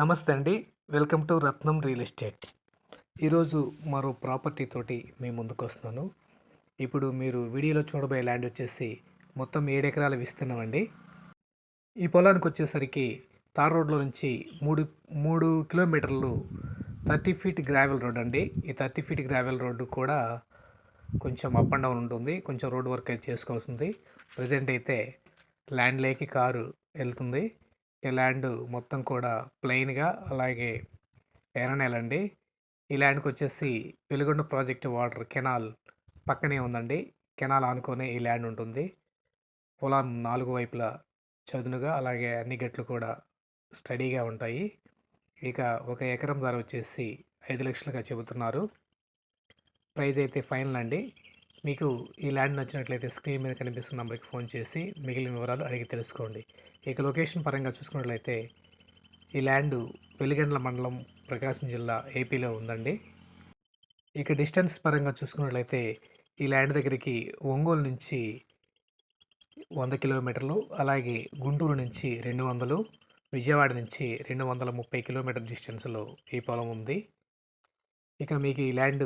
నమస్తే అండి. Welcome to Ratnam real estate. ఈరోజు మరో ప్రాపర్టీ తోటి మీ ముందుకు వస్తున్నాను. ఇప్పుడు మీరు వీడియోలో చూడబోయే ల్యాండ్ వచ్చేసి మొత్తం ఏడు ఎకరాల విస్తీర్ణం అండి. ఈ పొలానికి వచ్చేసరికి తార్ రోడ్లో నుంచి మూడు మూడు కిలోమీటర్లు థర్టీ ఫీట్ గ్రావెల్ రోడ్ అండి. ఈ థర్టీ ఫీట్ గ్రావెల్ రోడ్డు కూడా కొంచెం అప్ అండ్ డౌన్ ఉంటుంది. కొంచెం రోడ్ వర్క్ అయితే చేసుకోవాల్సింది ప్రజెంట్ అయితే ల్యాండ్ లేకి కారు వెళ్తుంది. ఈ ల్యాండ్ మొత్తం కూడా ప్లెయిన్గా అలాగే ఎర్రనేలండి ఈ ల్యాండ్కి వచ్చేసి వెలుగొండ ప్రాజెక్ట్ వాటర్ కెనాల్ పక్కనే ఉందండి. కెనాల్ ఆనుకునే ఈ ల్యాండ్ ఉంటుంది. పొలం నాలుగు వైపులా చదునుగా అలాగే అన్ని గట్లు కూడా స్టడీగా ఉంటాయి. ఇక ఒక ఎకరం ధర వచ్చేసి ఐదు లక్షలుగా చెబుతున్నారు. ప్రైజ్ అయితే ఫైనల్ అండి. మీకు ఈ ల్యాండ్ నచ్చినట్లయితే స్క్రీన్ మీద కనిపిస్తున్న నెంబర్కి ఫోన్ చేసి మిగిలిన వివరాలు అడిగి తెలుసుకోండి. ఇక లొకేషన్ పరంగా చూసుకున్నట్లయితే ఈ ల్యాండ్ వెలిగండ్ల మండలం ప్రకాశం జిల్లా ఏపీలో ఉందండి. ఇక డిస్టెన్స్ పరంగా చూసుకున్నట్లయితే ఈ ల్యాండ్ దగ్గరికి ఒంగోలు నుంచి వంద కిలోమీటర్లు అలాగే గుంటూరు నుంచి రెండు వందలు విజయవాడ నుంచి రెండు వందల ముప్పై కిలోమీటర్ డిస్టెన్స్లో ఈ పొలం ఉంది. ఇక మీకు ఈ ల్యాండ్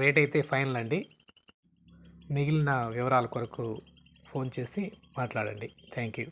రేట్ అయితే ఫైనల్ అండి. మిగిలిన వివరాల కొరకు ఫోన్ చేసి మాట్లాడండి. Thank you